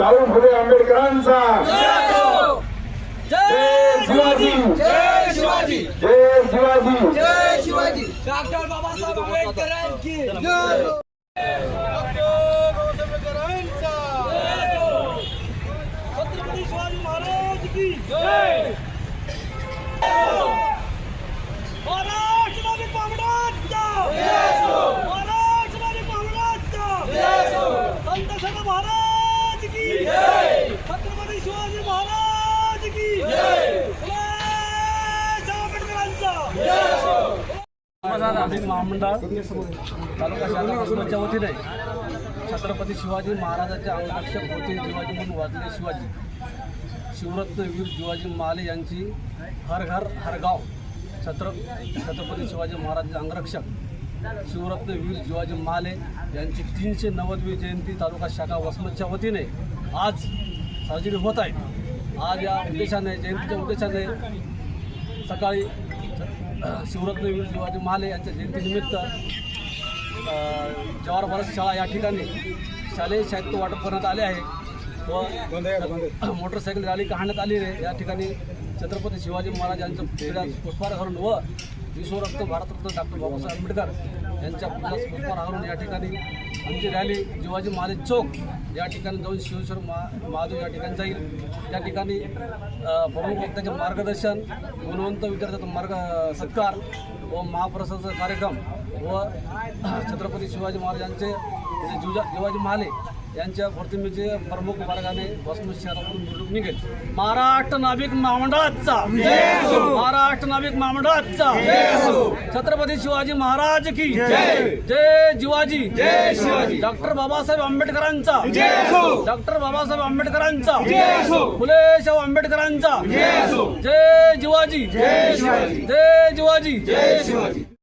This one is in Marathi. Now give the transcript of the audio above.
शाहू फुले आंबेडकरांचा. जय शिवाजी. जय शिवाजी. जय शिवाजी. जय शिवाजी. डॉक्टर बाबासाहेब आंबेडकरांची. छत्रपती शिवाजी महाराज की जय महाराष्ट्र नागरिक काँग्रेसचा महाराष्ट्र नागरिक काँग्रेसचा संत सगळ महाराज की छत्रपती शिवाजी महाराज की फुले आंबेडकरांचा समाधान नागरिक महामंडळ तालुका शाखा वतीने छत्रपती शिवाजी महाराजांच्या अंगरक्षक होते शिवाजी म्हणून वाजले शिवाजी. शिवरत्न वीर शिवाजी माले यांची हर घर हर गाव छत्र छत्रपती शिवाजी महाराजांचे अंगरक्षक. शिवरत्न वीर शिवाजी माले यांची तीनशे नव्वदवी जयंती तालुका शाखा वसमतच्या वतीने आज साजरी होत आहे. आज या उद्देशाने जयंतीच्या उद्देशाने सकाळी शिवरत्न वीर शिवाजी महाले यांच्या जयंतीनिमित्त जवाहर भारत शाळा या ठिकाणी शालेय साहित्य वाटप करण्यात आले आहे. व मोटरसायकल रॅली काढण्यात आली आहे. या ठिकाणी छत्रपती शिवाजी महाराज यांचं घालून व विश्वरत्न भारतरत्न डॉक्टर बाबासाहेब आंबेडकर यांच्या पुतळ्यास पुष्पहार घालून या ठिकाणी आमची रॅली शिवाजी महाराज चौक या ठिकाणी जाऊन शिवेश्वर महा महादेव या ठिकाणी जाईल. त्या ठिकाणी प्रमुख वक्त्याचे मार्गदर्शन गुणवंत विद्यार्थ्यांचा मार्ग सत्कार व महाप्रसादाचा कार्यक्रम व छत्रपती शिवाजी महाराजांचे जे जुजा शिवाजी महाले यांच्या प्रतिमेचे प्रमुख मार्गाने वसमत शहरातून निवडणूक निघेल. महाराष्ट्र नाभिक महामंडळाचा. महाराष्ट्र नाभिक महामंडळाचा. छत्रपती शिवाजी महाराज की जय. शिवाजी. डॉक्टर बाबासाहेब आंबेडकरांचा. डॉक्टर बाबासाहेब आंबेडकरांचा. फुले शाहू आंबेडकरांचा. जय शिवाजी जय शिवाजी. जय शिवाजी जय शिवाजी.